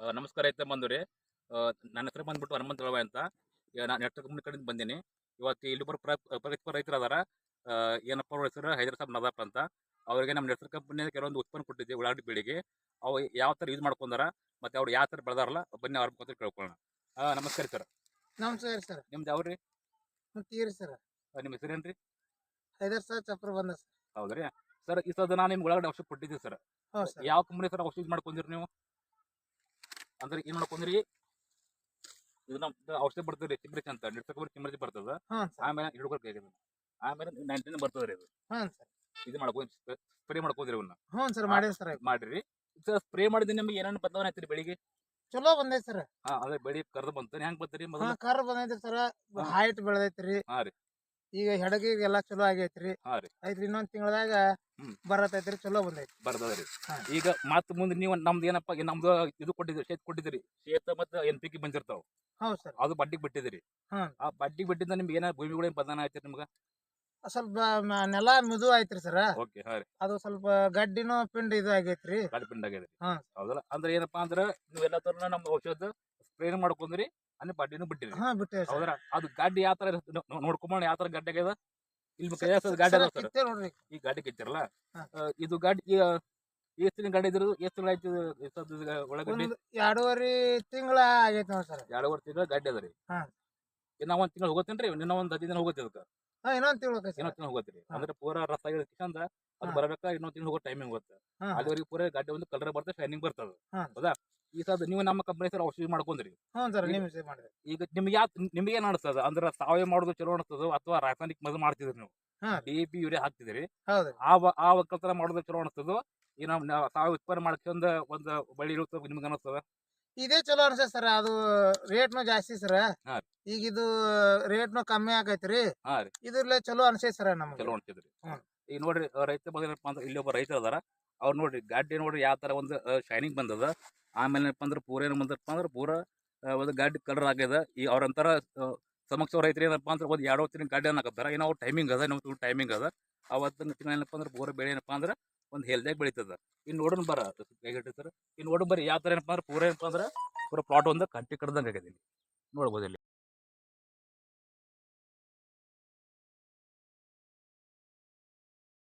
ನಮಸ್ಕಾರ ಐತೆ ಬಂದವ್ರಿ ನನ್ನ ಹೆಸರು ಬಂದ್ಬಿಟ್ಟು ಹನುಮಂತ ದಳವಾಯಿ ಅಂತ. ನಾನು ನೆಟ್ಟ ಕಂಪ್ನಿ ಕಡೆಯಿಂದ ಬಂದೀನಿ. ಇವತ್ತು ಇಲ್ಲಿ ಬರೋ ಪ್ರಗತಿಪರ ರೈತರು ಅದಾರ ಏನಪ್ಪ ಅವ್ರ ಹೆಸರು? ಹೈದರ್ ಸಾಬ್ ನದಾಪ್ ಅಂತ. ಅವರಿಗೆ ನಮ್ಮ ನೆಟ್ಸರ್ ಕಂಪ್ನಿಯಿಂದ ಕೆಲವೊಂದು ಉತ್ಪನ್ನ ಕೊಟ್ಟಿದ್ದೆ ಉಳ್ಳಾಗಡ್ಡಿ ಬೆಳಿಗ್ಗೆ ಅವು ಯಾವ ಥರ ಯೂಸ್ ಮಾಡ್ಕೊಂಡಾರ ಮತ್ತು ಅವ್ರು ಯಾವ ಥರ ಬೆಳೆದಾರಲ್ಲ ಬನ್ನಿ ಅವ್ರ ಮುಖಾಂತರ ಕೇಳ್ಕೊಳ್ಳೋಣ. ಹಾಂ ನಮಸ್ಕಾರ ಸರ್. ನಮಸ್ಕಾರ ಸರ್. ನಿಮ್ದು ಯಾವ್ರಿ ತೀರಿ ಸರ್. ನಿಮ್ಮ ರೀ ಹೈದರ್ ಸರ್ ಚಪ್ರ ಬಂದ ಸರ್. ಹೌದ್ರಿ. ಸರ್ ಈ ಸದ ನಾನು ನಿಮ್ಗೆ ಒಳಗಡೆ ಔಷಧ ಕೊಟ್ಟಿದ್ದೆ ಸರ್. ಯಾವ ಕಂಪ್ನಿ ಸರ್ ಔಷಧ ಯೂಸ್ ಮಾಡ್ಕೊಂಡಿರಿ ನೀವು? ಅಂದ್ರೆ ಏನ್ ಮಾಡ್ಕೊಂಡ್ರಿ ಇದು ನಮ್ ಔಷಧ ಬರ್ತದ್ರಿ ಚಿಮ್ರಿಚ್ ಅಂತ ನಿರ್ಸಕ ಚಿಮ್ರಿಚ್ ಬರ್ತದ. ಆಮೇಲೆ ಹಿಡ್ಕೊಳಕ್ ಹೇಗಿದೆ ಆಮೇಲೆ ನೈನ್ಟೀನ್ ಬರ್ತದ್ರಿ ಇದು ಸರ್. ಇದು ಮಾಡ್ಕೊಂಡು ಸ್ಪ್ರೇ ಮಾಡ್ಕೊಂಡ್ರಿ ಇವನ್ನ ಹ್ಞೂ ಸರ್ ಮಾಡಿ ಸರ್. ಮಾಡ್ರಿ. ಸರ್ ಸ್ಪ್ರೇ ಮಾಡಿದ್ರೆ ನಿಮ್ಗೆ ಏನೇನು ಬದಲಾವಣೆ ಐತ್ರಿ ಬೆಳಿಗ್ಗೆ? ಚಲೋ ಬಂದೈತಿ ಸರ್. ಹಾ ಅದೇ ಬೆಳಿ ಕರ್ದು ಬಂತ ಹೆಂಗ್ ಬಂತ್ರಿ ಮೊದಲ? ಕರ್ ಬಂದೈತ್ರಿ ಸರ್. ಹೈಟ್ ಬೆಳದೈತ್ರಿ ಹಾ ರೀ. ಈಗ ಹೆಡಗಿಗೆಲ್ಲ ಚಲೋ ಆಗೈತ್ರಿ. ಹಾ ರೀ. ಐತ್ರಿ ಇನ್ನೊಂದ್ ತಿಂಗಳದಾಗ ಹ್ಮ್. ಬರತೈತ್ರಿ ಚಲೋ ಬಂದೈತಿ ಬರ್ತದ್ರಿ ಹಾ. ಈಗ ಮತ್ ಮುಂದೆ ನೀವು ನಮ್ದು ಏನಪ್ಪ ಈ ನಮ್ದು ಇದು ಕೊಟ್ಟಿದ್ರಿ ಶೇತ್ ಕೊಟ್ಟಿದ್ರಿ. ಶೇತ ಮತ್ತ ಎನ್ ಪಿ ಕೆ ಬಂದಿರ್ತಾವ. ಹೌದು ಸರ್. ಅದು ಬಡ್ಡಿಗೆ ಬಿಟ್ಟಿದ್ರಿ. ಹ್ಮ್. ಆ ಬಡ್ಡಿಗೆ ಬಿಟ್ಟಿದ್ದ ನಿಮ್ಗೆ ಏನ ಭೂಮಿಗಳು ಏನ್ ಬದಲಾವಣೆ ಐತ್ರಿ ನಿಮ್ಗೆ? ಸ್ವಲ್ಪ ಮ- ನೆಲ ಮಿದು ಐತ್ರಿ ಸರ್. ಓಕೆ ಹಾ ರೀ. ಅದು ಸ್ವಲ್ಪ ಗಡ್ಡಿನೂ ಪಿಂಡ್ ಇದು ಆಗೈತ್ರಿ. ಗಡ್ಡಿ ಪಿಂಡ್ ಆಗ್ಯದ ಹಾ. ಹೌದಲ್ಲ? ಅಂದ್ರೆ ಏನಪ್ಪಾ ಅಂದ್ರೆ ನೀವು ಎಲ್ಲ ತರ ನಮ್ಮ ಔಷಧ ಸ್ಪ್ರೇ ಮಾಡ್ಕೊಂಡ್ರಿ ಅಂದ್ರೆ ಬಡ್ಡಿನೂ ಬಿಟ್ಟಿರಿ ಹಾ ಬಿಟ್ಟೇವಿ ಸರ್. ಹೌದ್ರ ಅದು ಗಾಡಿ ಯಾವ ತರ ನೋಡ್ಕೊಂಡ್ ಯಾವ ತರ ಗಾಡಿ ಆಗ್ಯದ? ಇಲ್ಲಿ ಗಾಡಿ ಅದಾವ ಸರ್. ಕಿತ್ತೇ ನೋಡ್ರಿ. ಈ ಗಾಡಿ ಕಿತ್ತಿರಲ್ಲ? ಹಾ. ಇದು ಗಾಡಿ ಎಷ್ಟು ದಿನ ಗಾಡಿ ಇದ್ರು ಎಷ್ಟು ತಿಂಗಳ ಆಯ್ತು ಒಳಗಡೆ? ಒಂದ್ ಎರಡೂವರೆ ತಿಂಗಳ ಆಗೈತಿ ಸರ್. ಎರಡೂವರೆ ತಿಂಗಳ ಗಾಡಿ ಅದ ರೀ. ಹಾ. ಇನ್ನ ಒಂದ್ ತಿಂಗಳು ಹೋಗತ್ತೇನ್ರಿ ಇನ್ನ ಒಂದ್ ಹದಿನೈದು ದಿನ ಹೋಗುತ್ತೆ ಅದಕ್ಕೆ ಹಾ ಇನ್ನೊಂದ್ ತಿಂಗಳ ಸರ್. ಇನ್ನೊಂದ್ ತಿಂಗಳು ಹೋಗತ್ರಿ ಹಾ. ಅಂದ್ರೆ ಪೂರ ರಸ ಚಂದ ಅದು ಹಾ. ಬರಬೇಕಾ ಇನ್ನೊಂದ್ ತಿಂಗಳು ಹೋಗೋ ಟೈಮಿಂಗ್ ಹೋಗುತ್ತೆ ಹಾ. ಅಲ್ಲಿವರೆಗೆ ಪೂರ ಗಾಡಿ ಒಂದು ಕಲರ್ ಬರ್ತದೆ ಶೈನಿಂಗ್ ಬರ್ತದ. ಹಾ. ಹೌದಾ? ಈ ಸದ ನೀವು ನಮ್ಮ ಕಂಪನಿ ಸರ್ ಔಷಧಿ ಮಾಡ್ಕೊಂಡ್ರಿ. ಹ್ಞೂ ಸರ್ ನೀವು ಈಗ ನಿಮ್ಗೆ ಯಾವ ನಿಮ್ಗೆ ಏನು ಅನಿಸ್ತದ? ಅಂದ್ರೆ ಸಾವಯವ ಮಾಡೋದು ಚಲೋ ಅನಿಸ್ತದ ಅಥವಾ ರಾಸಾಯನಿಕ ಮದ್ದು ಮಾಡ್ತಿದ್ರಿ ನೀವು? ಹಾ. ಡಿ ಪಿ ಯೂರಿಯಾ ಹಾಕ್ತಿದ್ರಿ ಆ ವ- ಆ ಒಕ್ಕಲ್ತನ ಮಾಡೋದು ಚಲೋ ಅನಿಸ್ತದ? ಈ ನಾವು ಸಾವಯವ ಉತ್ಪನ್ನ ಮಾಡ್ಕೊಂಡ್ ಒಂದು ಬಳಿ ಇರುತ್ತೆ ನಿಮ್ಗೆ ಅನಿಸ್ತದ? ಇದೇ ಚಲೋ ಅನ್ಸತ್ ಸರ್ ಅದು ರೇಟ್ನು ಜಾಸ್ತಿ ಸರ್. ಹಾ. ಈಗ ಇದು ರೇಟ್ನು ಕಮ್ಮಿ ಆಗೈತ್ರಿ ಹಾ ರೀ. ಇದ್ರಲ್ಲೇ ಚಲೋ ಅನ್ಸೈತ್ ಸರ್ ನಮ್ಗೆ. ಚಲೋ ಅನ್ಸಿದ್ರಿ ಹ್ಮ್. ಈಗ ನೋಡ್ರಿ ರೈತ ಬಂದ್ರಪ್ಪ ಅಂದ್ರೆ ಇಲ್ಲಿ ಒಬ್ಬ ರೈತ ಅದಾರ. ಅವ್ರು ನೋಡ್ರಿ ಗಾಡಿ ನೋಡ್ರಿ ಯಾವ ತರ ಒಂದು ಶೈನಿಂಗ್ ಬಂದದ. ಆಮೇಲೆ ಏನಪ್ಪ ಅಂದ್ರೆ ಪೂರ ಏನು ಬಂದಪ್ಪ ಅಂದ್ರೆ ಪೂರ ಒಂದು ಗಾಡಿ ಕಲರ್ ಆಗ್ಯದ. ಈ ಅವ್ರಂತರ ಸಮಕ್ಷ ರೈತರು ಏನಪ್ಪ ಅಂದ್ರೆ ಒಂದು ಎರಡು ಹೊತ್ತಿನ ಗಾಡಿ ಅನ್ನಕತ್ತಾರ ಏನೋ ಅವ್ರ ಟೈಮಿಂಗ್ ಅದ ಇನ್ನೊಂದು ಟೈಮಿಂಗ್ ಅದ. ಅವತ್ತಿನ ತಿಂಗಳ ಏನಪ್ಪ ಅಂದ್ರೆ ಪೂರ ಬೆಳೆ ಏನಪ್ಪ ಅಂದ್ರೆ ಒಂದು ಹೆಲ್ದಿಯಾಗಿ ಬೆಳೀತದ. ಇನ್ನು ನೋಡೋಣ ಬರ ಸರ್. ಇನ್ನು ನೋಡೋಣ ಬರ್ರಿ ಯಾವ ಥರ ಏನಪ್ಪ ಅಂದ್ರೆ ಪೂರ ಏನಪ್ಪ ಅಂದ್ರೆ ಪೂರ ಪ್ಲಾಟ್ ಒಂದು ಕಟ್ಟಿ ಕಡ್ದಂಗೆ ಆಗ್ಯದ ಇಲ್ಲಿ. ನೋಡ್ಬೋದು